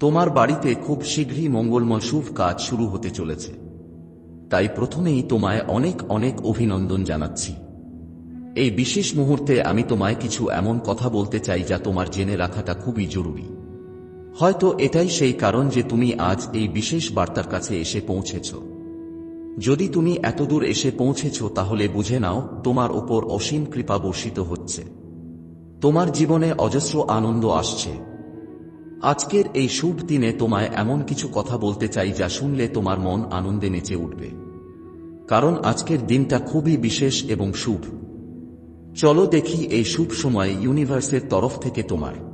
তোমার বাড়িতে খুব শীঘ্রই মঙ্গলময় শুভ কাজ শুরু হতে চলেছে। তাই প্রথমেই তোমায় অনেক অনেক অভিনন্দন জানাচ্ছি। এই বিশেষ মুহূর্তে আমি তোমায় কিছু এমন কথা বলতে চাই যা তোমার জেনে রাখাটা খুবই জরুরি। হয়তো এটাই সেই কারণ যে তুমি আজ এই বিশেষ বার্তার কাছে এসে পৌঁছেছ। যদি তুমি এতদূর এসে পৌঁছেছ তাহলে বুঝে নাও তোমার ওপর অসীম কৃপা বর্ষিত হচ্ছে। তোমার জীবনে অজস্র আনন্দ আসছে। আজকের এই শুভ দিনে তোমায় এমন কিছু কথা বলতে চাই যা শুনলে তোমার মন আনন্দে নেচে উঠবে। কারণ আজকের দিনটা খুবই বিশেষ এবং শুভ। চলো দেখি এই শুভ সময় ইউনিভার্সের তরফ থেকে তোমার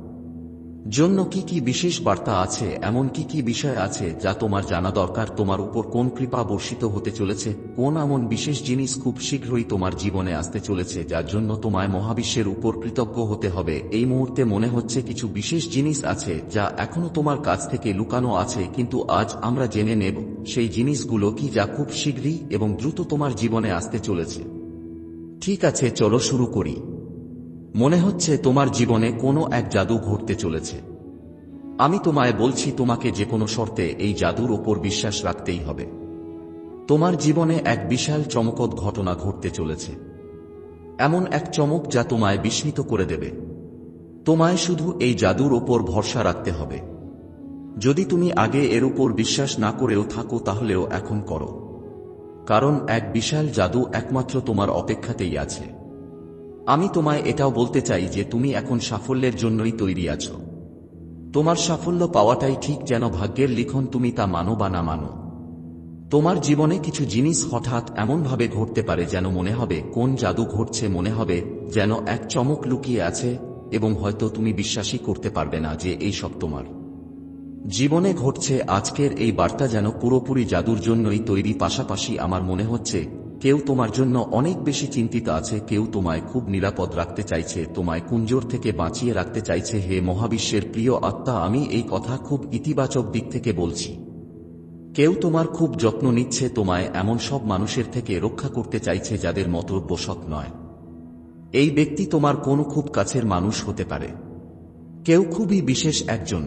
জন্য কি কি বিশেষ বার্তা আছে, এমন কি কি বিষয় আছে যা তোমার জানা দরকার? তোমার উপর কোন কৃপা বর্ষিত হতে চলেছে? কোন এমন বিশেষ জিনিস খুব শীঘ্রই তোমার জীবনে আসতে চলেছে যার জন্য তোমায় মহাবিশ্বের উপর কৃতজ্ঞ হতে হবে? এই মুহূর্তে মনে হচ্ছে কিছু বিশেষ জিনিস আছে যা এখনও তোমার কাছ থেকে লুকানো আছে, কিন্তু আজ আমরা জেনে নেব সেই জিনিসগুলো কি যা খুব শীঘ্রই এবং দ্রুত তোমার জীবনে আসতে চলেছে। ঠিক আছে, চলো শুরু করি। মনে হচ্ছে তোমার জীবনে কোনো এক জাদু ঘটতে চলেছে। আমি তোমায় বলছি তোমাকে যে কোনো শর্তে এই জাদুর ওপর বিশ্বাস রাখতেই হবে। তোমার জীবনে এক বিশাল চমকদ ঘটনা ঘটতে চলেছে। এমন এক চমক যা তোমায় বিস্মিত করে দেবে। তোমায় শুধু এই জাদুর ওপর ভরসা রাখতে হবে। যদি তুমি আগে এর উপর বিশ্বাস না করেও থাকো তাহলেও এখন করো। কারণ এক বিশাল জাদু একমাত্র তোমার অপেক্ষাতেই আছে। আমি তোমায় এটাও বলতে চাই যে তুমি এখন সাফল্যের জন্যই তৈরি আছো। তোমার সাফল্য পাওয়াটাই ঠিক যেন ভাগ্যের লিখন তুমি তা মানো বা না মানো। তোমার জীবনে কিছু জিনিস হঠাৎ এমনভাবে ঘটতে পারে যেন মনে হবে, কোন জাদু ঘটছে মনে হবে, যেন এক চমক লুকিয়ে আছে, এবং হয়তো তুমি বিশ্বাসই করতে পারবে না যে এই সব তোমার। জীবনে ঘটছে আজকের এই বার্তা যেন পুরোপুরি জাদুর জন্যই তৈরি, পাশাপাশি আমার মনে হচ্ছে কেউ তোমার জন্য অনেক বেশি চিন্তিত আছে, কেউ তোমায় খুব নিরাপদ রাখতে চাইছে, তোমায় কুঞ্জর থেকে বাঁচিয়ে রাখতে চাইছে, হে মহাবিশ্বের প্রিয় আত্মা, আমি এই কথা খুব ইতিবাচক দিক থেকে বলছি। কেউ তোমার খুব যত্ন নিচ্ছে, তোমায় এমন সব মানুষের থেকে রক্ষা করতে চাইছে যাদের মতব্য সৎ নয়। এই ব্যক্তি তোমার কোনো খুব কাছের মানুষ হতে পারে। কেউ খুবই বিশেষ একজন।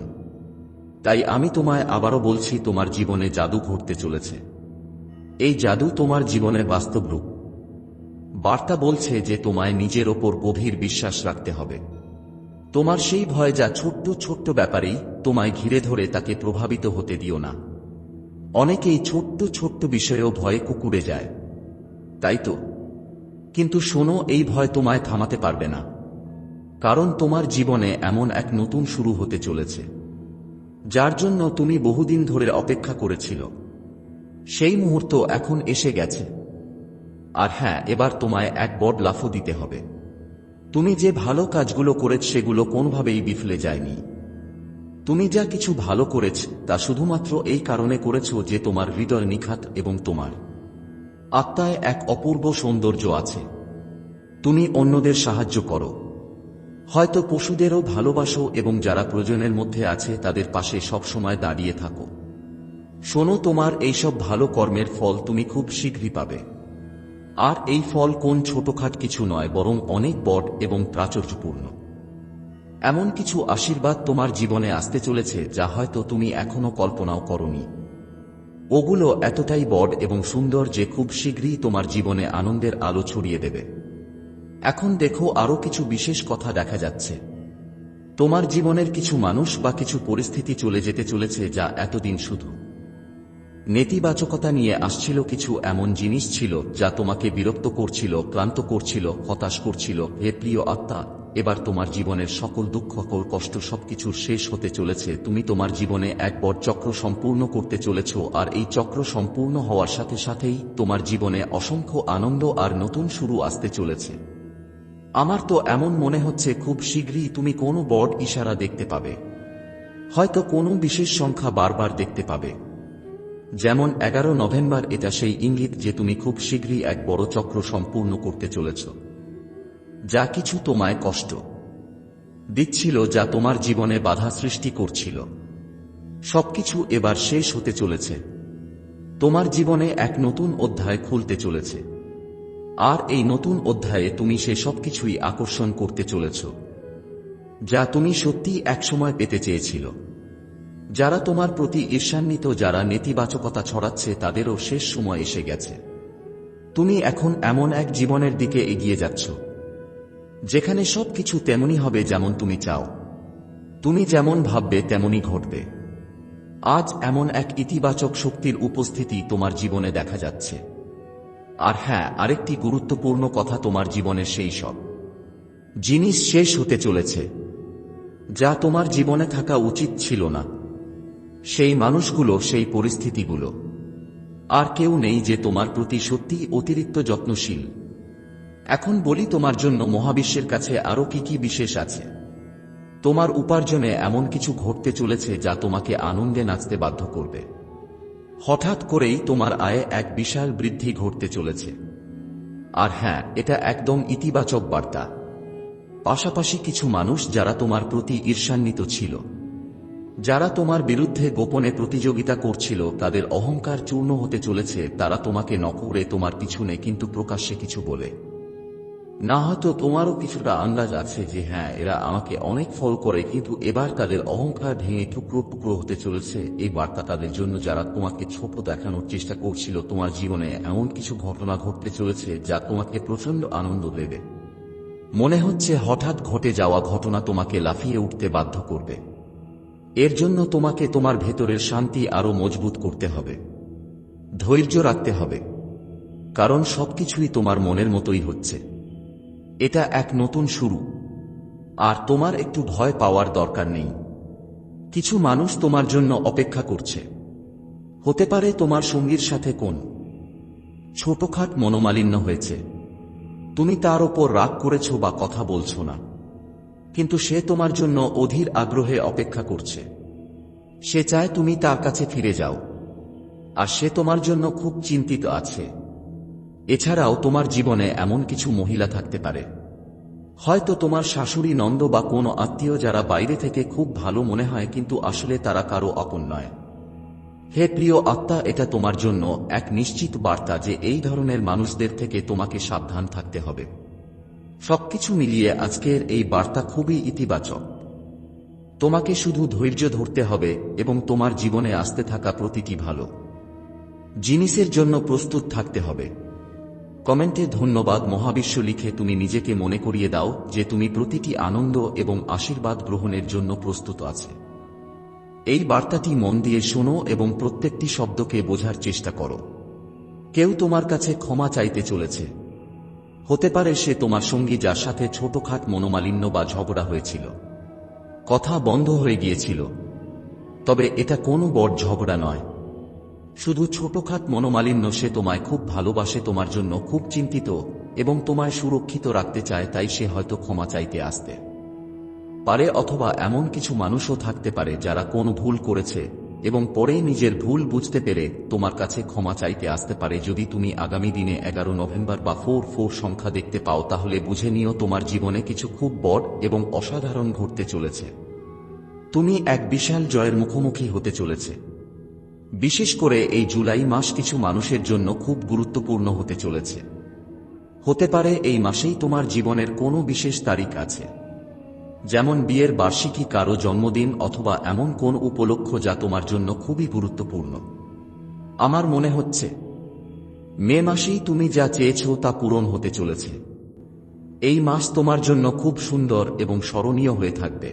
তাই আমি তোমায় আবারও বলছি, তোমার জীবনে জাদু ঘটতে চলেছে। এই জাদু তোমার জীবনের বাস্তব রূপ। বার্তা বলছে যে তোমায় নিজের ওপর গভীর বিশ্বাস রাখতে হবে। তোমার সেই ভয় যা ছোট্ট ছোট্ট ব্যাপারেই তোমায় ঘিরে ধরে তাকে প্রভাবিত হতে দিও না। অনেকেই ছোট্ট ছোট্ট বিষয়েও ভয়ে কুকুরে যায়। তাই তো? কিন্তু শোনো, এই ভয় তোমায় থামাতে পারবে না। কারণ তোমার জীবনে এমন এক নতুন শুরু হতে চলেছে। যার জন্য তুমি বহুদিন ধরে অপেক্ষা করেছিল। সেই মুহূর্ত এখন এসে গেছে। আর হ্যাঁ এবার তোমায় এক বড় লাফও দিতে হবে। তুমি যে ভালো কাজগুলো করেছ, সেগুলো কোনোভাবেই বিফলে যায়নি। তুমি যা কিছু ভালো করেছ, তা শুধুমাত্র এই কারণে করেছ যে তোমার হৃদয় নিখাত এবং তোমার। আত্মায় এক অপূর্ব সৌন্দর্য আছে। তুমি অন্যদের সাহায্য করো। হয়তো পশুদেরও ভালোবাসো এবং যারা প্রয়োজনের মধ্যে আছে, তাদের পাশে সবসময় দাঁড়িয়ে থাকো। শোনো তোমার এইসব ভালো কর্মের ফল তুমি খুব শীঘ্রই পাবে। আর এই ফল কোন ছোটখাট কিছু নয়, বরং অনেক বট এবং প্রাচুর্যপূর্ণ। এমন কিছু আশীর্বাদ তোমার জীবনে আসতে চলেছে, যা হয়তো তুমি এখনও কল্পনাও করনি। ওগুলো এতটাই বড় এবং সুন্দর যে খুব শীঘ্রই তোমার জীবনে আনন্দের আলো ছড়িয়ে দেবে। এখন দেখো আরও কিছু বিশেষ কথা দেখা যাচ্ছে। তোমার জীবনের কিছু মানুষ বা কিছু পরিস্থিতি চলে যেতে চলেছে যা এতদিন শুধু নেতিবাচকতা নিয়ে আসছিল কিছু এমন জিনিস ছিল যা তোমাকে বিরক্ত করছিল, ক্লান্ত করছিল, হতাশ করছিল। হে প্রিয় আত্মা, এবার তোমার জীবনের সকল দুঃখ কষ্ট সবকিছুর শেষ হতে চলেছে। তুমি তোমার জীবনে এক বড় চক্র সম্পূর্ণ করতে চলেছ আর এই চক্র সম্পূর্ণ হওয়ার সাথে সাথেই তোমার জীবনে অসংখ্য আনন্দ আর নতুন শুরু আসতে চলেছে। আমার তো এমন মনে হচ্ছে, খুব শীঘ্রই তুমি কোনো বড় ইশারা দেখতে পাবে। হয়তো কোনো বিশেষ সংখ্যা বারবার দেখতে পাবে। যেমন এগারো নভেম্বর, এটা সেই ইঙ্গিত যে তুমি খুব শীঘ্রই এক বড় চক্র সম্পূর্ণ করতে চলেছ। যা কিছু তোমায় কষ্ট দিচ্ছিল, যা তোমার জীবনে বাধা সৃষ্টি করছিল। সবকিছু এবার শেষ হতে চলেছে। তোমার জীবনে এক নতুন অধ্যায় খুলতে চলেছে। আর এই নতুন অধ্যায়ে তুমি সে সবকিছুই আকর্ষণ করতে চলেছ, যা তুমি সত্যি একসময় পেতে চেয়েছিল। যারা তোমার প্রতি ঈর্ষান্বিত, যারা নেতিবাচকতা ছড়াচ্ছে, তাদেরও শেষ সময় এসে গেছে। তুমি এখন এমন এক জীবনের দিকে এগিয়ে যাচ্ছ, যেখানে সবকিছু তেমনই হবে যেমন তুমি চাও। তুমি যেমন ভাববে, তেমনই ঘটবে। আজ এমন এক ইতিবাচক শক্তির উপস্থিতি তোমার জীবনে দেখা যাচ্ছে। আর হ্যাঁ আরেকটি গুরুত্বপূর্ণ কথা তোমার জীবনের সেই সব। জিনিস শেষ হতে চলেছে, যা তোমার জীবনে থাকা উচিত ছিল না। সেই মানুষগুলো, সেই পরিস্থিতিগুলো। আর কেউ নেই যে তোমার প্রতি সত্যি অতিরিক্ত যত্নশীল। এখন বলি তোমার জন্য মহাবিশ্বের কাছে আরও কি কি বিশেষ আছে। তোমার উপার্জনে এমন কিছু ঘটতে চলেছে যা তোমাকে আনন্দে নাচতে বাধ্য করবে। হঠাৎ করেই তোমার আয়ে এক বিশাল বৃদ্ধি ঘটতে চলেছে। আর হ্যাঁ এটা একদম ইতিবাচক বার্তা। পাশাপাশি কিছু মানুষ যারা তোমার প্রতি ঈর্ষান্বিত ছিল। যারা তোমার বিরুদ্ধে গোপনে প্রতিযোগিতা করছিল, তাদের অহংকার চূর্ণ হতে চলেছে, তারা তোমাকে নকরে তোমার পিছনে কিন্তু প্রকাশ্যে কিছু বলে। না হয়তো তোমারও কিছুটা আন্দাজ আছে যে হ্যাঁ এরা আমাকে অনেক ফল করে, কিন্তু এবার তাদের অহংকার ভেঙে টুকরো টুকরো হতে চলেছে। এই বার্তা তাদের জন্য যারা তোমাকে ছোট দেখানোর চেষ্টা করছিল, তোমার জীবনে এমন কিছু ঘটনা ঘটতে চলেছে যা তোমাকে প্রচণ্ড আনন্দ দেবে। মনে হচ্ছে হঠাৎ ঘটে যাওয়া ঘটনা তোমাকে লাফিয়ে উঠতে বাধ্য করবে। এর জন্য তোমাকে তোমার ভেতরের শান্তি আরও মজবুত করতে হবে। ধৈর্য রাখতে হবে। কারণ সবকিছুই তোমার মনের মতোই হচ্ছে। এটা এক নতুন শুরু। আর তোমার একটু ভয় পাওয়ার দরকার নেই। কিছু মানুষ তোমার জন্য অপেক্ষা করছে। হতে পারে তোমার সঙ্গীর সাথে কোন ছোটখাট মনোমালিন্য হয়েছে। তুমি তার ওপর রাগ করেছ বা কথা বলছো না। কিন্তু সে তোমার জন্য অধীর আগ্রহে অপেক্ষা করছে। সে চায় তুমি তার কাছে ফিরে যাও। আর সে তোমার জন্য খুব চিন্তিত আছে। এছাড়াও তোমার জীবনে এমন কিছু মহিলা থাকতে পারে। হয়তো তোমার শাশুড়ি নন্দ বা কোনো আত্মীয় যারা বাইরে থেকে খুব ভালো মনে হয় কিন্তু আসলে তারা কারও আপন নয়। হে প্রিয় আত্মা, এটা তোমার জন্য এক নিশ্চিত বার্তা যে এই ধরনের মানুষদের থেকে তোমাকে সাবধান থাকতে হবে। সবকিছু মিলিয়ে আজকের এই বার্তা খুবই ইতিবাচক। তোমাকে শুধু ধৈর্য ধরতে হবে এবং তোমার জীবনে আসতে থাকা প্রতিটি ভালো। জিনিসের জন্য প্রস্তুত থাকতে হবে। কমেন্টে ধন্যবাদ মহাবিশ্ব লিখে তুমি নিজেকে মনে করিয়ে দাও যে তুমি প্রতিটি আনন্দ এবং আশীর্বাদ গ্রহণের জন্য প্রস্তুত আছে। এই বার্তাটি মন দিয়ে শোনো এবং প্রত্যেকটি শব্দকে বোঝার চেষ্টা করো। কেউ তোমার কাছে ক্ষমা চাইতে চলেছে। হতে পারে সে তোমার সঙ্গী যার সাথে ছোটখাট মনোমালিন্য বা ঝগড়া হয়েছিল। কথা বন্ধ হয়ে গিয়েছিল। তবে এটা কোনো বড় ঝগড়া নয়। শুধু ছোটখাট মনোমালিন্য সে তোমায় খুব ভালোবাসে, তোমার জন্য খুব চিন্তিত এবং তোমায় সুরক্ষিত রাখতে চায়, তাই সে হয়তো ক্ষমা চাইতে আসতে পারে অথবা এমন কিছু মানুষও থাকতে পারে যারা কোনো ভুল করেছে এবং পরে নিজের ভুল বুঝতে পেরে তোমার কাছে ক্ষমা চাইতে আসতে পারে। যদি তুমি আগামী দিনে এগারো নভেম্বর বা ফোর ফোর সংখ্যা দেখতে পাও, তাহলে বুঝে নিও তোমার জীবনে কিছু খুব বড় এবং অসাধারণ ঘটতে চলেছে। তুমি এক বিশাল জয়ের মুখোমুখি হতে চলেছে। বিশেষ করে এই জুলাই মাস কিছু মানুষের জন্য খুব গুরুত্বপূর্ণ হতে চলেছে। হতে পারে এই মাসেই তোমার জীবনের কোনো বিশেষ তারিখ আছে। যেমন বিয়ের বার্ষিকী কারও জন্মদিন অথবা এমন কোন উপলক্ষ যা তোমার জন্য খুবই গুরুত্বপূর্ণ। আমার মনে হচ্ছে, মে মাসেই তুমি যা চেয়েছ তা পূরণ হতে চলেছে। এই মাস তোমার জন্য খুব সুন্দর এবং স্মরণীয় হয়ে থাকবে।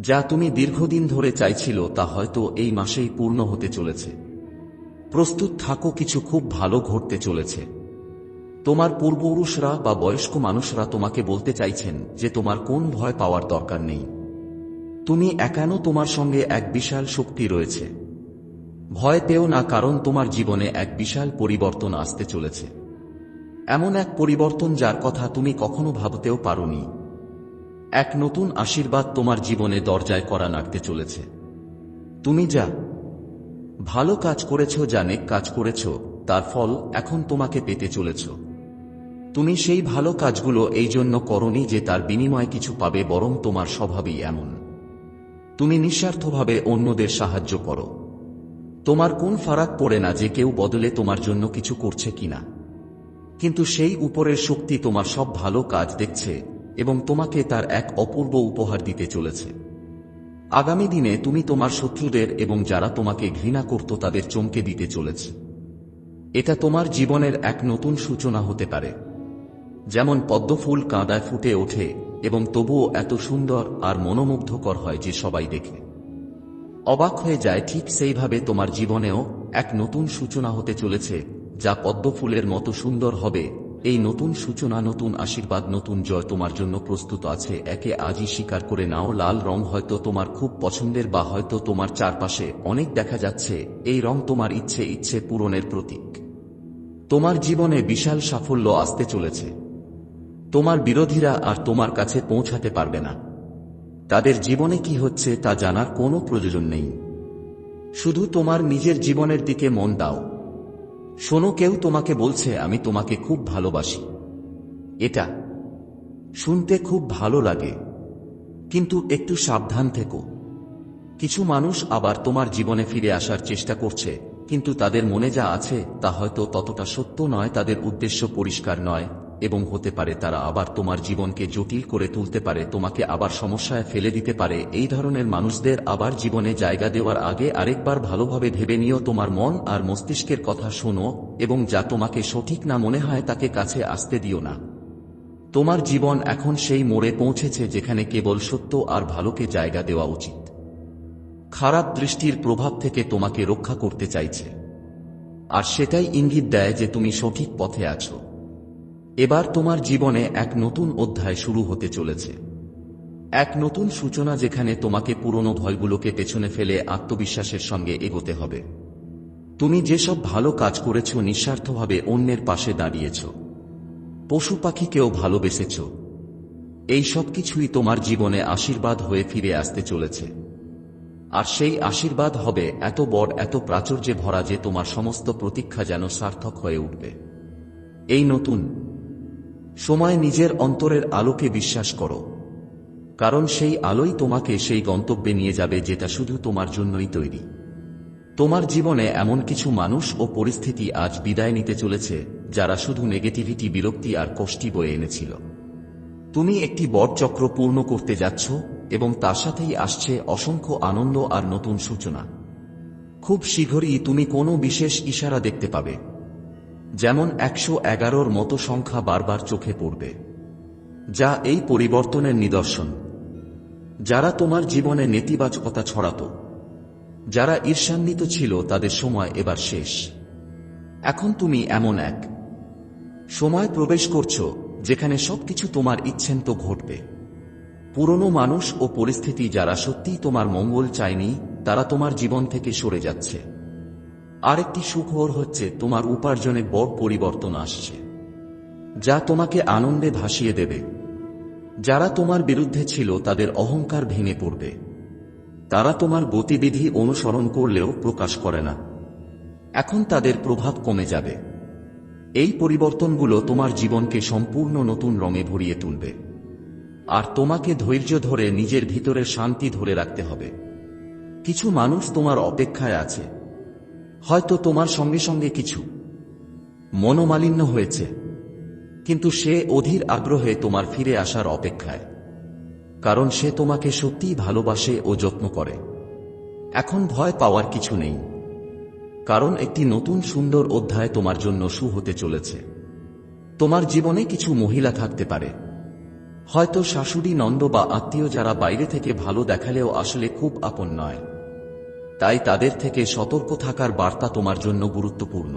যা তুমি দীর্ঘদিন ধরে চাইছিল তা হয়তো এই মাসেই পূর্ণ হতে চলেছে। প্রস্তুত থাকো, কিছু খুব ভালো ঘটতে চলেছে। তোমার পূর্বপুরুষরা বা বয়স্ক মানুষরা তোমাকে বলতে চাইছেন যে তোমার কোন ভয় পাওয়ার দরকার নেই। তুমি একানো তোমার সঙ্গে এক বিশাল শক্তি রয়েছে। ভয় পেও না কারণ তোমার জীবনে এক বিশাল পরিবর্তন আসতে চলেছে। এমন এক পরিবর্তন যার কথা তুমি কখনো ভাবতেও পারোনি। এক নতুন আশীর্বাদ তোমার জীবনে দরজায় করা নাড়তে চলেছে। তুমি যা ভালো কাজ করেছ যা নেক কাজ করেছ, তার ফল এখন তোমাকে পেতে চলেছ। তুমি সেই ভালো কাজগুলো এই জন্য করনি যে তার বিনিময়ে কিছু পাবে, বরং তোমার স্বভাবই এমন। তুমি নিঃস্বার্থভাবে অন্যদের সাহায্য করো। তোমার কোন ফারাক পড়ে না যে কেউ বদলে তোমার জন্য কিছু করছে কিনা। কিন্তু সেই উপরের শক্তি তোমার সব ভালো কাজ দেখছে এবং তোমাকে তার এক অপূর্ব উপহার দিতে চলেছে। আগামী দিনে তুমি তোমার শত্রুদের এবং যারা তোমাকে ঘৃণা করত তাদের চমকে দিতে চলেছে। এটা তোমার জীবনের এক নতুন সূচনা হতে পারে। যেমন পদ্মফুল কাঁদায় ফুটে ওঠে এবং তবুও এত সুন্দর আর মনোমুগ্ধকর হয় যে সবাই দেখে। অবাক হয়ে যায় ঠিক সেইভাবে তোমার জীবনেও এক নতুন সূচনা হতে চলেছে, যা পদ্মফুলের মতো সুন্দর হবে। এই নতুন সূচনা, নতুন আশীর্বাদ, নতুন জয় তোমার জন্য প্রস্তুত আছে। একে আজই স্বীকার করে নাও, লাল রং হয়তো তোমার খুব পছন্দের বা হয়তো তোমার চারপাশে অনেক দেখা যাচ্ছে। এই রং তোমার ইচ্ছে ইচ্ছে পূরণের প্রতীক। তোমার জীবনে বিশাল সাফল্য আসতে চলেছে। তোমার বিরোধীরা আর তোমার কাছে পৌঁছাতে পারবে না। তাদের জীবনে কি হচ্ছে তা জানার কোনো প্রয়োজন নেই। শুধু তোমার নিজের জীবনের দিকে মন দাও। শোনো, কেউ তোমাকে বলছে, আমি তোমাকে খুব ভালোবাসি। এটা শুনতে খুব ভালো লাগে। কিন্তু একটু সাবধান থেকো। কিছু মানুষ আবার তোমার জীবনে ফিরে আসার চেষ্টা করছে, কিন্তু তাদের মনে যা আছে তা হয়তো ততটা সত্য নয়, তাদের উদ্দেশ্য পরিষ্কার নয়। এবং হতে পারে তারা আবার তোমার জীবনকে জটিল করে তুলতে পারে, তোমাকে আবার সমস্যায় ফেলে দিতে পারে। এই ধরনের মানুষদের আবার জীবনে জায়গা দেওয়ার আগে আরেকবার ভালোভাবে ভেবে নিও তোমার মন আর মস্তিষ্কের কথা শোনো এবং যা তোমাকে সঠিক না মনে হয় তাকে কাছে আসতে দিও না। তোমার জীবন এখন সেই মোড়ে পৌঁছেছে যেখানে কেবল সত্য আর ভালোকে জায়গা দেওয়া উচিত। খারাপ দৃষ্টির প্রভাব থেকে তোমাকে রক্ষা করতে চাইছে। আর সেটাই ইঙ্গিত দেয় যে তুমি সঠিক পথে আছো। এবার তোমার জীবনে এক নতুন অধ্যায় শুরু হতে চলেছে। এক নতুন সূচনা যেখানে তোমাকে পুরনো ভয়গুলোকে পেছনে ফেলে আত্মবিশ্বাসের সঙ্গে এগোতে হবে। তুমি যেসব ভালো কাজ করেছ নিঃস্বার্থভাবে অন্যের পাশে দাঁড়িয়েছ। পশু পাখিকেও ভালোবেসেছ। এই সব কিছুই তোমার জীবনে আশীর্বাদ হয়ে ফিরে আসতে চলেছে। আর সেই আশীর্বাদ হবে এত বড়, এত প্রাচুর্যে ভরা যে তোমার সমস্ত প্রতীক্ষা যেন সার্থক হয়ে উঠবে। এই নতুন সময় নিজের অন্তরের আলোকে বিশ্বাস করো। কারণ সেই আলোই তোমাকে সেই গন্তব্যে নিয়ে যাবে যেটা শুধু তোমার জন্যই তৈরি। তোমার জীবনে এমন কিছু মানুষ ও পরিস্থিতি আজ বিদায় নিতে চলেছে, যারা শুধু নেগেটিভিটি, বিরক্তি আর কষ্টি বয়ে এনেছিল। তুমি একটি বট চক্র পূর্ণ করতে যাচ্ছ এবং তার সাথেই আসছে অসংখ্য আনন্দ আর নতুন সূচনা। খুব শীঘ্রই তুমি কোনো বিশেষ ইশারা দেখতে পাবে। যেমন একশো এগারোর মতো সংখ্যা বারবার চোখে পড়বে। যা এই পরিবর্তনের নিদর্শন। যারা তোমার জীবনে নেতিবাচকতা ছড়াত, যারা ঈর্ষান্বিত ছিল, তাদের সময় এবার শেষ। এখন তুমি এমন এক। সময় প্রবেশ করছ, যেখানে সবকিছু তোমার ইচ্ছেন তো ঘটবে। পুরনো মানুষ ও পরিস্থিতি যারা সত্যিই তোমার মঙ্গল চায়নি, তারা তোমার জীবন থেকে সরে যাচ্ছে। আরেকটি সুখবর হচ্ছে, তোমার উপার্জনে বড় পরিবর্তন আসছে। যা তোমাকে আনন্দে ভাসিয়ে দেবে। যারা তোমার বিরুদ্ধে ছিল, তাদের অহংকার ভেঙে পড়বে। তারা তোমার গতিবিধি অনুসরণ করলেও প্রকাশ করে না। এখন তাদের প্রভাব কমে যাবে। এই পরিবর্তনগুলো তোমার জীবনকে সম্পূর্ণ নতুন রঙে ভরিয়ে তুলবে। আর তোমাকে ধৈর্য ধরে নিজের ভিতরে শান্তি ধরে রাখতে হবে। কিছু মানুষ তোমার অপেক্ষায় আছে। হয়তো তোমার সঙ্গে সঙ্গে কিছু। মনোমালিন্য হয়েছে। কিন্তু সে অধীর আগ্রহে তোমার ফিরে আসার অপেক্ষায়। কারণ সে তোমাকে সত্যিই ভালোবাসে ও যত্ন করে। এখন ভয় পাওয়ার কিছু নেই। কারণ একটি নতুন সুন্দর অধ্যায় তোমার জন্য শু হতে চলেছে। তোমার জীবনে কিছু মহিলা থাকতে পারে। হয়তো শাশুড়ি নন্দ বা আত্মীয় যারা বাইরে থেকে ভালো দেখালেও আসলে খুব আপন নয়। তাই তাদের থেকে সতর্ক থাকার বার্তা তোমার জন্য গুরুত্বপূর্ণ।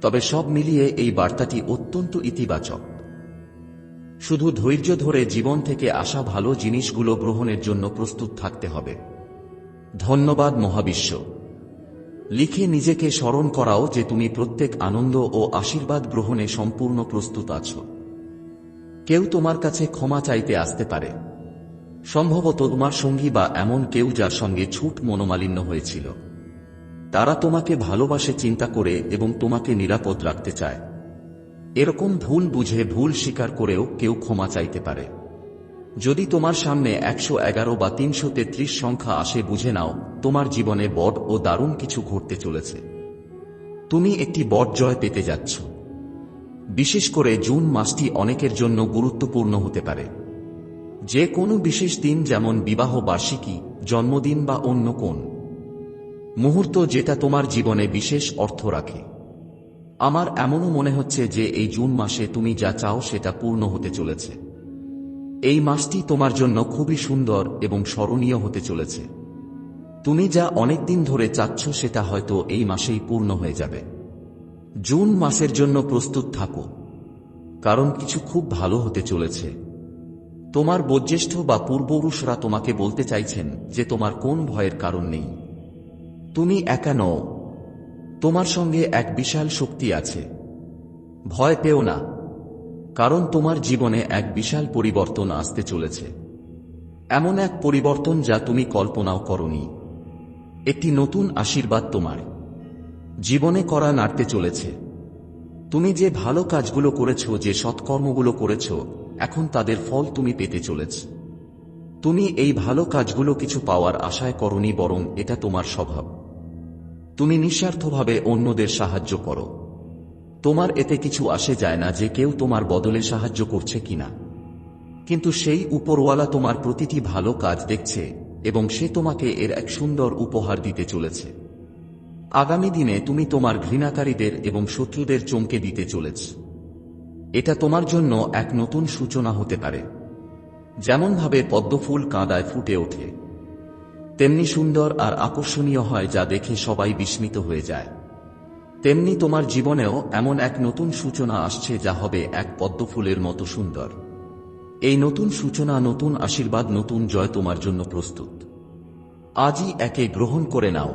তবে সব মিলিয়ে এই বার্তাটি অত্যন্ত ইতিবাচক। শুধু ধৈর্য ধরে জীবন থেকে আসা ভালো জিনিসগুলো গ্রহণের জন্য প্রস্তুত থাকতে হবে। ধন্যবাদ মহাবিশ্ব। লিখে নিজেকে স্মরণ করাও যে তুমি প্রত্যেক আনন্দ ও আশীর্বাদ গ্রহণে সম্পূর্ণ প্রস্তুত আছো। কেউ তোমার কাছে ক্ষমা চাইতে আসতে পারে। সম্ভবত তোমার সঙ্গী বা এমন কেউ যার সঙ্গে ছুট মনোমালিন্য হয়েছিল। তারা তোমাকে ভালোবাসে, চিন্তা করে এবং তোমাকে নিরাপদ রাখতে চায়। এরকম ভুল বুঝে ভুল স্বীকার করেও কেউ ক্ষমা চাইতে পারে। যদি তোমার সামনে একশো এগারো বা তিনশো তেত্রিশ সংখ্যা আসে, বুঝে নাও, তোমার জীবনে বট ও দারুণ কিছু ঘটতে চলেছে। তুমি একটি বট জয় পেতে যাচ্ছ। বিশেষ করে জুন মাসটি অনেকের জন্য গুরুত্বপূর্ণ হতে পারে। যে কোনো বিশেষ দিন যেমন বিবাহ বার্ষিকী, জন্মদিন বা অন্য কোন। মুহূর্ত যেটা তোমার জীবনে বিশেষ অর্থ রাখে। আমার এমনও মনে হচ্ছে যে এই জুন মাসে তুমি যা চাও সেটা পূর্ণ হতে চলেছে। এই মাসটি তোমার জন্য খুবই সুন্দর এবং স্মরণীয় হতে চলেছে। তুমি যা অনেক দিন ধরে চাচ্ছ সেটা হয়তো এই মাসেই পূর্ণ হয়ে যাবে। জুন মাসের জন্য প্রস্তুত থাকো, কারণ কিছু খুব ভালো হতে চলেছে। তোমার বয়োজ্যেষ্ঠ বা পূর্বপুরুষরা তোমাকে বলতে চাইছেন যে তোমার কোন ভয়ের কারণ নেই। তুমি একা নও। তোমার সঙ্গে এক বিশাল শক্তি আছে। ভয় পেও না, কারণ তোমার জীবনে এক বিশাল পরিবর্তন আসতে চলেছে। এমন এক পরিবর্তন যা তুমি কল্পনাও করনি। একটি নতুন আশীর্বাদ তোমার। জীবনে করা নাড়তে চলেছে। তুমি যে ভালো কাজগুলো করেছ, যে সৎকর্মগুলো করেছ এখন তাদের ফল তুমি পেতে চলেছ। তুমি এই ভালো কাজগুলো কিছু পাওয়ার আশায় করনি, বরং এটা তোমার স্বভাব। তুমি নিঃস্বার্থভাবে অন্যদের সাহায্য করো। তোমার এতে কিছু আসে যায় না যে কেউ তোমার বদলে সাহায্য করছে কিনা। কিন্তু সেই উপরওয়ালা তোমার প্রতিটি ভালো কাজ দেখছে, এবং সে তোমাকে এর এক সুন্দর উপহার দিতে চলেছে। আগামী দিনে তুমি তোমার ঘৃণাকারীদের এবং শত্রুদের চমকে দিতে চলেছ। এটা তোমার জন্য এক নতুন সূচনা হতে পারে। যেমনভাবে পদ্মফুল কাঁদায় ফুটে ওঠে, তেমনি সুন্দর আর আকর্ষণীয় হয় যা দেখে সবাই বিস্মিত হয়ে যায়। তেমনি তোমার জীবনেও এমন এক নতুন সূচনা আসছে যা হবে এক পদ্মফুলের মতো সুন্দর। এই নতুন সূচনা, নতুন আশীর্বাদ, নতুন জয় তোমার জন্য প্রস্তুত। আজই একে গ্রহণ করে নাও।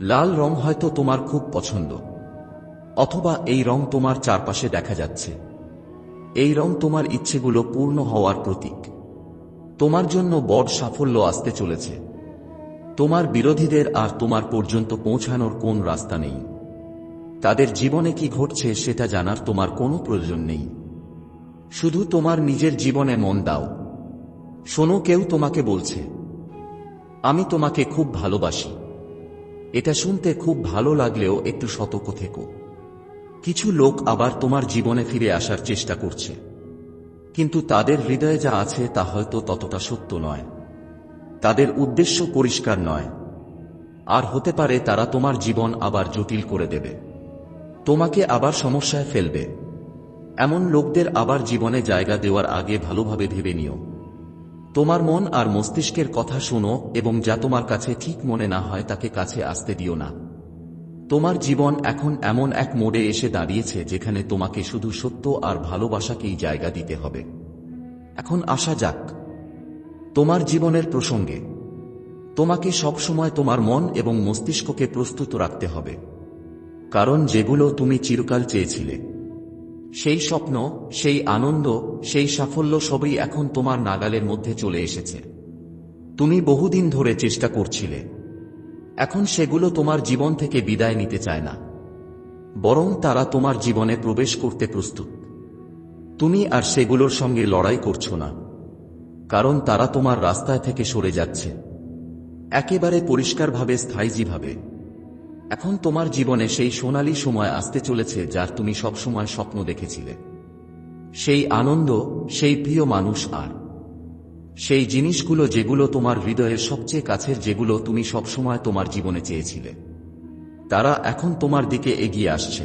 লাল রং হয়তো তোমার খুব পছন্দ। অথবা এই রং তোমার চারপাশে দেখা যাচ্ছে। এই রং তোমার ইচ্ছেগুলো পূর্ণ হওয়ার প্রতীক। তোমার জন্য বড় সাফল্য আসতে চলেছে। তোমার বিরোধীদের আর তোমার পর্যন্ত পৌঁছানোর কোন রাস্তা নেই। তাদের জীবনে কি ঘটছে সেটা জানার তোমার কোনো প্রয়োজন নেই। শুধু তোমার নিজের জীবনে মন দাও। শোনো, কেউ তোমাকে বলছে, আমি তোমাকে খুব ভালোবাসি। এটা শুনতে খুব ভালো লাগলেও একটু সতর্ক থেকো। কিছু লোক আবার তোমার জীবনে ফিরে আসার চেষ্টা করছে। কিন্তু তাদের হৃদয়ে যা আছে তা হয়তো ততটা সত্য নয়। তাদের উদ্দেশ্য পরিষ্কার নয়। আর হতে পারে তারা তোমার জীবন আবার জটিল করে দেবে। তোমাকে আবার সমস্যায় ফেলবে। এমন লোকদের আবার জীবনে জায়গা দেওয়ার আগে ভালোভাবে ভেবে নিও। তোমার মন আর মস্তিষ্কের কথা শোনো এবং যা তোমার কাছে ঠিক মনে না হয় তাকে কাছে আসতে দিও না। তোমার জীবন এখন এমন এক মোড়ে এসে দাঁড়িয়েছে যেখানে তোমাকে শুধু সত্য আর ভালোবাসাকেই জায়গা দিতে হবে। এখন আসা যাক, তোমার জীবনের প্রসঙ্গে। তোমাকে সবসময় তোমার মন এবং মস্তিষ্ককে প্রস্তুত রাখতে হবে, কারণ যেগুলো তুমি চিরকাল চেয়েছিলে। সেই স্বপ্ন, সেই আনন্দ, সেই সাফল্য সবই এখন তোমার নাগালের মধ্যে চলে এসেছে। তুমি বহুদিন ধরে চেষ্টা করছিলে এখন সেগুলো তোমার জীবন থেকে বিদায় নিতে চায় না। বরং তারা তোমার জীবনে প্রবেশ করতে প্রস্তুত। তুমি আর সেগুলোর সঙ্গে লড়াই করছ না। কারণ তারা তোমার রাস্তায় থেকে সরে যাচ্ছে। একেবারে পরিষ্কারভাবে, স্থায়ীভাবে। এখন তোমার জীবনে সেই সোনালি সময় আসতে চলেছে যার তুমি সবসময় স্বপ্ন দেখেছিলে। সেই আনন্দ, সেই প্রিয় মানুষ আর। সেই জিনিসগুলো যেগুলো তোমার হৃদয়ের সবচেয়ে কাছের, যেগুলো তুমি সবসময় তোমার জীবনে চেয়েছিলে। তারা এখন তোমার দিকে এগিয়ে আসছে।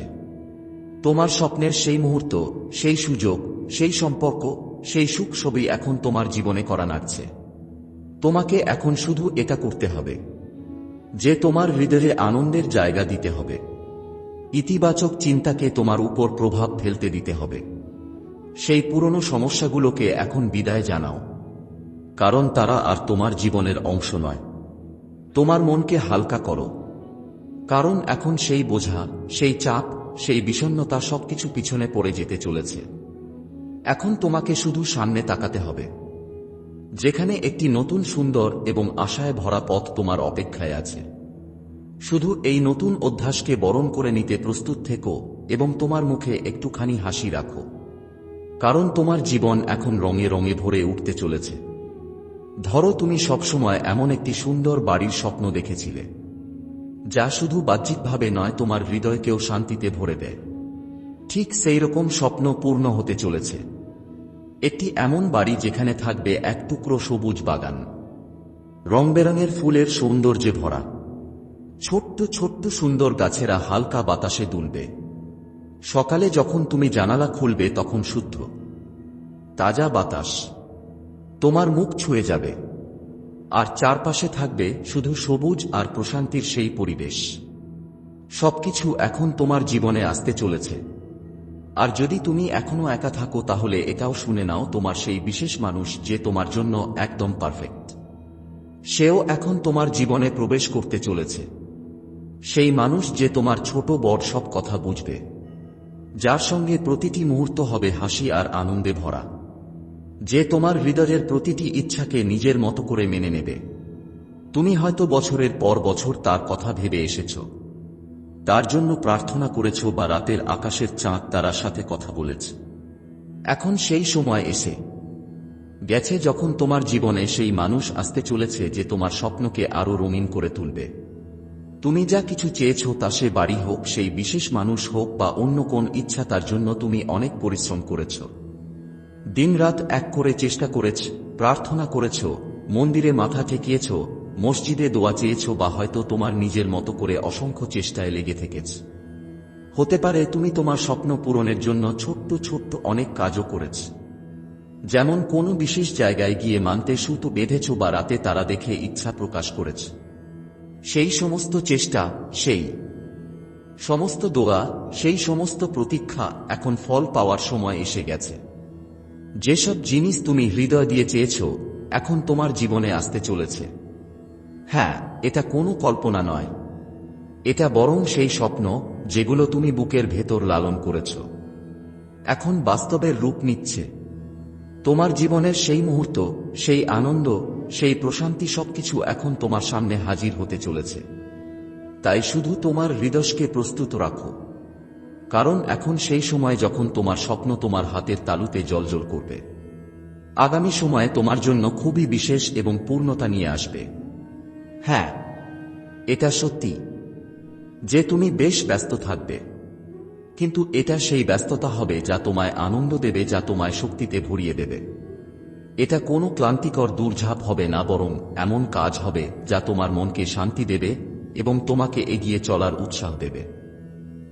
তোমার স্বপ্নের সেই মুহূর্ত, সেই সুযোগ, সেই সম্পর্ক, সেই সুখ সবই এখন তোমার জীবনে করা নাড়ছে। তোমাকে এখন শুধু এটা করতে হবে, যে তোমার হৃদয়ে আনন্দের জায়গা দিতে হবে। ইতিবাচক চিন্তাকে তোমার উপর প্রভাব ফেলতে দিতে হবে। সেই পুরনো সমস্যাগুলোকে এখন বিদায় জানাও। কারণ তারা আর তোমার জীবনের অংশ নয়। তোমার মনকে হালকা করো। কারণ এখন সেই বোঝা, সেই চাপ, সেই বিষণ্নতা সবকিছু পিছনে পড়ে যেতে চলেছে। এখন তোমাকে শুধু সামনে তাকাতে হবে। যেখানে একটি নতুন সুন্দর এবং আশায় ভরা পথ তোমার অপেক্ষায় আছে। শুধু এই নতুন অধ্যাসকে বরণ করে নিতে প্রস্তুত থেকো এবং তোমার মুখে একটুখানি হাসি রাখো। কারণ তোমার জীবন এখন রঙে রঙে ভরে উঠতে চলেছে। ধরো তুমি সবসময় এমন একটি সুন্দর বাড়ির স্বপ্ন দেখেছিলে, যা শুধু বাহ্যিকভাবে নয় তোমার হৃদয়কেও শান্তিতে ভরে দেয়। ঠিক সেই রকম স্বপ্ন পূর্ণ হতে চলেছে। একটি এমন বাড়ি যেখানে থাকবে এক টুকরো সবুজ বাগান রংবেরঙের ফুলের সৌন্দর্যে ভরা। ছোট্ট ছোট্ট সুন্দর গাছেরা হালকা বাতাসে দুলবে। সকালে যখন তুমি জানালা খুলবে তখন শুদ্ধ, তাজা বাতাস। তোমার মুখ ছুঁয়ে যাবে। আর চারপাশে থাকবে শুধু সবুজ আর প্রশান্তির সেই পরিবেশ। সবকিছু এখন তোমার জীবনে আসতে চলেছে। আর যদি তুমি এখনও একা থাকো, তাহলে এটাও শুনে নাও তোমার সেই বিশেষ মানুষ যে তোমার জন্য একদম পারফেক্ট। সেও এখন তোমার জীবনে প্রবেশ করতে চলেছে। সেই মানুষ যে তোমার ছোট বড় সব কথা বুঝবে। যার সঙ্গে প্রতিটি মুহূর্ত হবে হাসি আর আনন্দে ভরা। যে তোমার হৃদয়ের প্রতিটি ইচ্ছাকে নিজের মতো করে মেনে নেবে। তুমি হয়তো বছরের পর বছর তার কথা ভেবে এসেছ। তার জন্য প্রার্থনা করেছ বা রাতের আকাশের চাঁদ তারার সাথে কথা বলেছ। এখন সেই সময় এসে। গেছে যখন তোমার জীবনে সেই মানুষ আসতে চলেছে যে তোমার স্বপ্নকে আরও রঙিন করে তুলবে। তুমি যা কিছু চেয়েছ তা সে বাড়ি হোক, সেই বিশেষ মানুষ হোক বা অন্য কোন ইচ্ছা তার জন্য তুমি অনেক পরিশ্রম করেছ। দিনরাত এক করে চেষ্টা করেছ, প্রার্থনা করেছ, মন্দিরে মাথা ঠেকিয়েছ, মসজিদে দোয়া চেয়েছ বা হয়তো তোমার নিজের মতো করে অসংখ্য চেষ্টায় লেগে থেকেছ। হতে পারে তুমি তোমার স্বপ্ন পূরণের জন্য ছোট্ট ছোট্ট অনেক কাজও করেছ। যেমন কোনো বিশেষ জায়গায় গিয়ে মানতে সুতো বেঁধেছ বা রাতে তারা দেখে ইচ্ছা প্রকাশ করেছ। সেই সমস্ত চেষ্টা, সেই। সমস্ত দোয়া, সেই সমস্ত প্রতীক্ষা এখন ফল পাওয়ার সময় এসে গেছে। যেসব জিনিস তুমি হৃদয় দিয়ে চেয়েছ, এখন তোমার জীবনে আসতে চলেছে। হ্যাঁ এটা কোনো কল্পনা নয়। এটা বরং সেই স্বপ্ন যেগুলো তুমি বুকের ভেতর লালন করেছ। এখন বাস্তবের রূপ নিচ্ছে। তোমার জীবনের সেই মুহূর্ত, সেই আনন্দ, সেই প্রশান্তি সবকিছু এখন তোমার সামনে হাজির হতে চলেছে। তাই শুধু তোমার হৃদয়কে প্রস্তুত রাখো। কারণ এখন সেই সময় যখন তোমার স্বপ্ন তোমার হাতের তালুতে জলজল করবে। আগামী সময়ে তোমার জন্য খুবই বিশেষ এবং পূর্ণতা নিয়ে আসবে। হ্যাঁ এটা সত্যি যে তুমি বেশ ব্যস্ত থাকবে। কিন্তু এটা সেই ব্যস্ততা হবে যা তোমায় আনন্দ দেবে, যা তোমায় শক্তিতে ভরিয়ে দেবে। এটা কোনো ক্লান্তিকর দূরঝাপ হবে না, বরং এমন কাজ হবে যা তোমার মনকে শান্তি দেবে এবং তোমাকে এগিয়ে চলার উৎসাহ দেবে।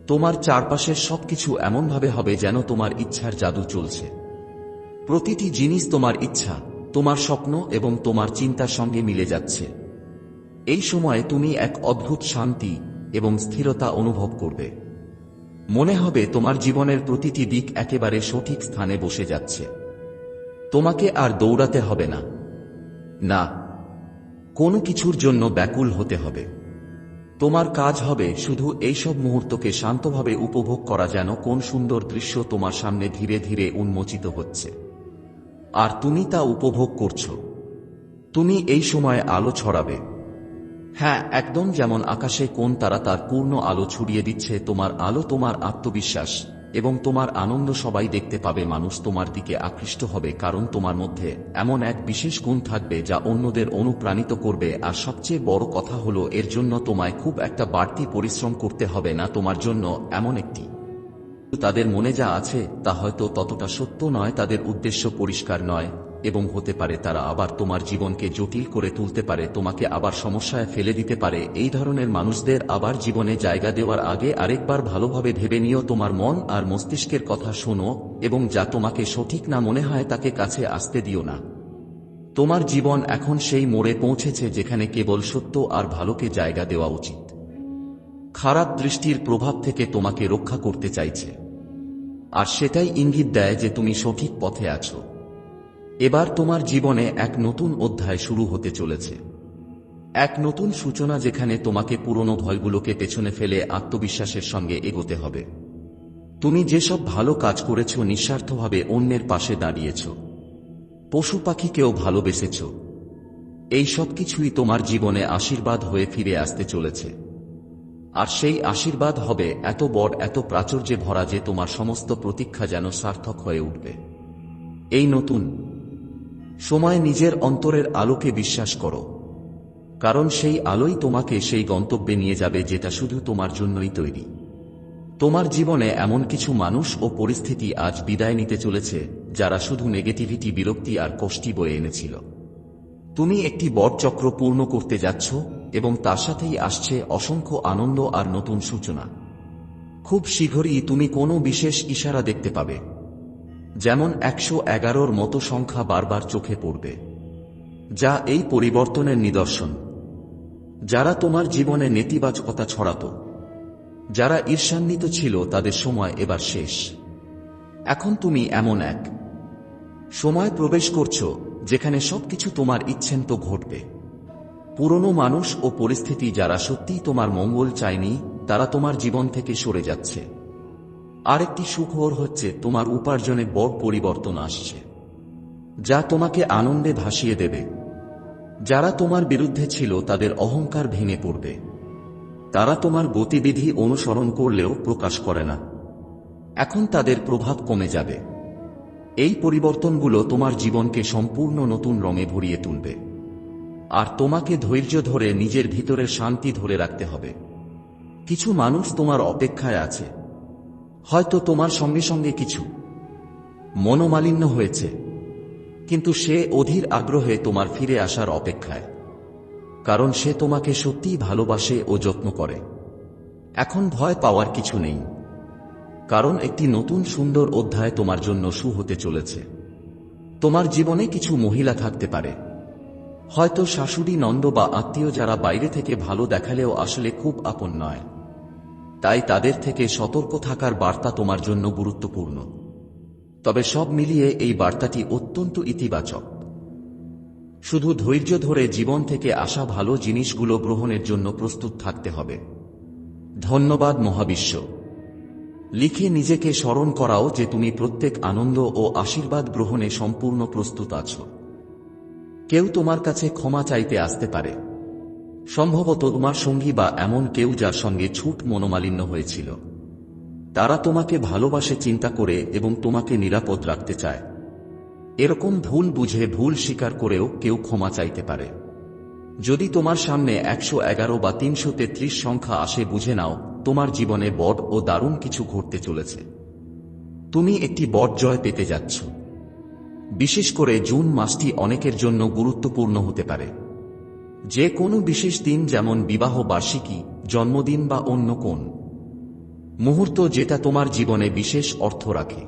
তোমার চারপাশের সবকিছু এমনভাবে হবে যেন তোমার ইচ্ছার জাদু চলছে। প্রতিটি জিনিস তোমার ইচ্ছা, তোমার স্বপ্ন এবং তোমার চিন্তার সঙ্গে মিলে যাচ্ছে। এই সময়ে তুমি এক অদ্ভুত শান্তি এবং স্থিরতা অনুভব করবে। মনে হবে তোমার জীবনের প্রতিটি দিক একেবারে সঠিক স্থানে বসে যাচ্ছে। তোমাকে আর দৌড়াতে হবে না। না, কোনো কিছুর জন্য ব্যাকুল হতে হবে। তোমার কাজ হবে শুধু এইসব মুহূর্তকে শান্তভাবে উপভোগ করা যেন কোন সুন্দর দৃশ্য তোমার সামনে ধীরে ধীরে উন্মোচিত হচ্ছে। আর তুমি তা উপভোগ করছ। তুমি এই সময় আলো ছড়াবে। হ্যাঁ একদম যেমন আকাশে কোন তারা তার পূর্ণ আলো ছড়িয়ে দিচ্ছে, তোমার আলো তোমার আত্মবিশ্বাস এবং তোমার আনন্দ সবাই দেখতে পাবে। মানুষ তোমার দিকে আকৃষ্ট হবে কারণ তোমার মধ্যে এমন এক বিশেষ গুণ থাকবে যা অন্যদের অনুপ্রাণিত করবে। আর সবচেয়ে বড় কথা হলো, এর জন্য তোমায় খুব একটা বাড়তি পরিশ্রম করতে হবে না, তোমার জন্য এমন একটি। তাদের মনে যা আছে, তা হয়তো ততটা সত্য নয়, তাদের উদ্দেশ্য পরিষ্কার নয়। এবং হতে পারে তারা আবার তোমার জীবনকে জটিল করে তুলতে পারে, তোমাকে আবার সমস্যায় ফেলে দিতে পারে। এই ধরনের মানুষদের আবার জীবনে জায়গা দেওয়ার আগে আরেকবার ভালোভাবে ভেবে নিও তোমার মন আর মস্তিষ্কের কথা শোনো এবং যা তোমাকে সঠিক না মনে হয় তাকে কাছে আসতে দিও না। তোমার জীবন এখন সেই মোড়ে পৌঁছেছে যেখানে কেবল সত্য আর ভালোকে জায়গা দেওয়া উচিত। খারাপ দৃষ্টির প্রভাব থেকে তোমাকে রক্ষা করতে চাইছে। আর সেটাই ইঙ্গিত দেয় যে তুমি সঠিক পথে আছো। এবার তোমার জীবনে এক নতুন অধ্যায় শুরু হতে চলেছে। এক নতুন সূচনা যেখানে তোমাকে পুরনো ভয়গুলোকে পেছনে ফেলে আত্মবিশ্বাসের সঙ্গে এগোতে হবে। তুমি যেসব ভালো কাজ করেছ নিঃস্বার্থভাবে অন্যের পাশে দাঁড়িয়েছ। পশু পাখিকেও ভালোবেসেছ। এই সব কিছুই তোমার জীবনে আশীর্বাদ হয়ে ফিরে আসতে চলেছে। আর সেই আশীর্বাদ হবে এত বড়, এত প্রাচুর্যে ভরা যে তোমার সমস্ত প্রতীক্ষা যেন সার্থক হয়ে উঠবে। এই নতুন সময় নিজের অন্তরের আলোকে বিশ্বাস করো। কারণ সেই আলোই তোমাকে সেই গন্তব্যে নিয়ে যাবে যেটা শুধু তোমার জন্যই তৈরি। তোমার জীবনে এমন কিছু মানুষ ও পরিস্থিতি আজ বিদায় নিতে চলেছে, যারা শুধু নেগেটিভিটি, বিরক্তি আর কষ্টি বয়ে এনেছিল। তুমি একটি বট চক্র পূর্ণ করতে যাচ্ছ এবং তার সাথেই আসছে অসংখ্য আনন্দ আর নতুন সূচনা। খুব শীঘ্রই তুমি কোনো বিশেষ ইশারা দেখতে পাবে। যেমন একশো এগারোর মতো সংখ্যা বারবার চোখে পড়বে। যা এই পরিবর্তনের নিদর্শন। যারা তোমার জীবনে নেতিবাচকতা ছড়াত, যারা ঈর্ষান্বিত ছিল, তাদের সময় এবার শেষ। এখন তুমি এমন এক। সময় প্রবেশ করছ, যেখানে সবকিছু তোমার ইচ্ছেন্ত ঘটবে। পুরনো মানুষ ও পরিস্থিতি যারা সত্যিই তোমার মঙ্গল চায়নি, তারা তোমার জীবন থেকে সরে যাচ্ছে। আরেকটি সুখবর হচ্ছে তোমার উপার্জনে বড় পরিবর্তন আসছে, যা তোমাকে আনন্দে ভাসিয়ে দেবে। যারা তোমার বিরুদ্ধে ছিল, তাদের অহংকার ভেঙে পড়বে। তারা তোমার গতিবিধি অনুসরণ করলেও প্রকাশ করে না। এখন তাদের প্রভাব কমে যাবে। এই পরিবর্তনগুলো তোমার জীবনকে সম্পূর্ণ নতুন রঙে ভরিয়ে তুলবে। আর তোমাকে ধৈর্য ধরে নিজের ভিতরে শান্তি ধরে রাখতে হবে। কিছু মানুষ তোমার অপেক্ষায় আছে। হয়তো তোমার সঙ্গে সঙ্গে কিছু মনোমালিন্য হয়েছে, কিন্তু সে অধীর আগ্রহে তোমার ফিরে আসার অপেক্ষায়, কারণ সে তোমাকে সত্যিই ভালোবাসে ও যত্ন করে। এখন ভয় পাওয়ার কিছু নেই, কারণ একটি নতুন সুন্দর অধ্যায় তোমার জন্য সু হতে চলেছে। তোমার জীবনে কিছু মহিলা থাকতে পারে। হয়তো শাশুড়ি নন্দ বা আত্মীয় যারা বাইরে থেকে ভালো দেখালেও আসলে খুব আপন নয়। তাই তাদের থেকে সতর্ক থাকার বার্তা তোমার জন্য গুরুত্বপূর্ণ। তবে সব মিলিয়ে এই বার্তাটি অত্যন্ত ইতিবাচক। শুধু ধৈর্য ধরে জীবন থেকে আসা ভালো জিনিসগুলো গ্রহণের জন্য প্রস্তুত থাকতে হবে। ধন্যবাদ মহাবিশ্ব। লিখে নিজেকে স্মরণ করাও যে তুমি প্রত্যেক আনন্দ ও আশীর্বাদ গ্রহণে সম্পূর্ণ প্রস্তুত আছো। কেউ তোমার কাছে ক্ষমা চাইতে আসতে পারে। সম্ভবত তোমার সঙ্গী বা এমন কেউ যার সঙ্গে ছুট মনোমালিন্য হয়েছিল। তারা তোমাকে ভালোবাসে, চিন্তা করে এবং তোমাকে নিরাপদ রাখতে চায়। এরকম ভুল বুঝে ভুল স্বীকার করেও কেউ ক্ষমা চাইতে পারে। যদি তোমার সামনে একশো এগারো বা তিনশো তেত্রিশ সংখ্যা আসে বুঝে নাও, তোমার জীবনে বট ও দারুণ কিছু ঘটতে চলেছে। তুমি একটি বট জয় পেতে যাচ্ছ। বিশেষ করে জুন মাসটি অনেকের জন্য গুরুত্বপূর্ণ হতে পারে। যে কোনো বিশেষ দিন যেমন বিবাহ বার্ষিকী, জন্মদিন বা অন্য কোন। মুহূর্ত যেটা তোমার জীবনে বিশেষ অর্থ রাখে।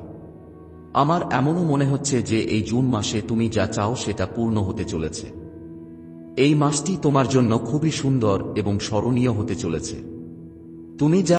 আমার এমনও মনে হচ্ছে যে এই জুন মাসে তুমি যা চাও সেটা পূর্ণ হতে চলেছে। এই মাসটি তোমার জন্য খুবই সুন্দর এবং স্মরণীয় হতে চলেছে। তুমি যা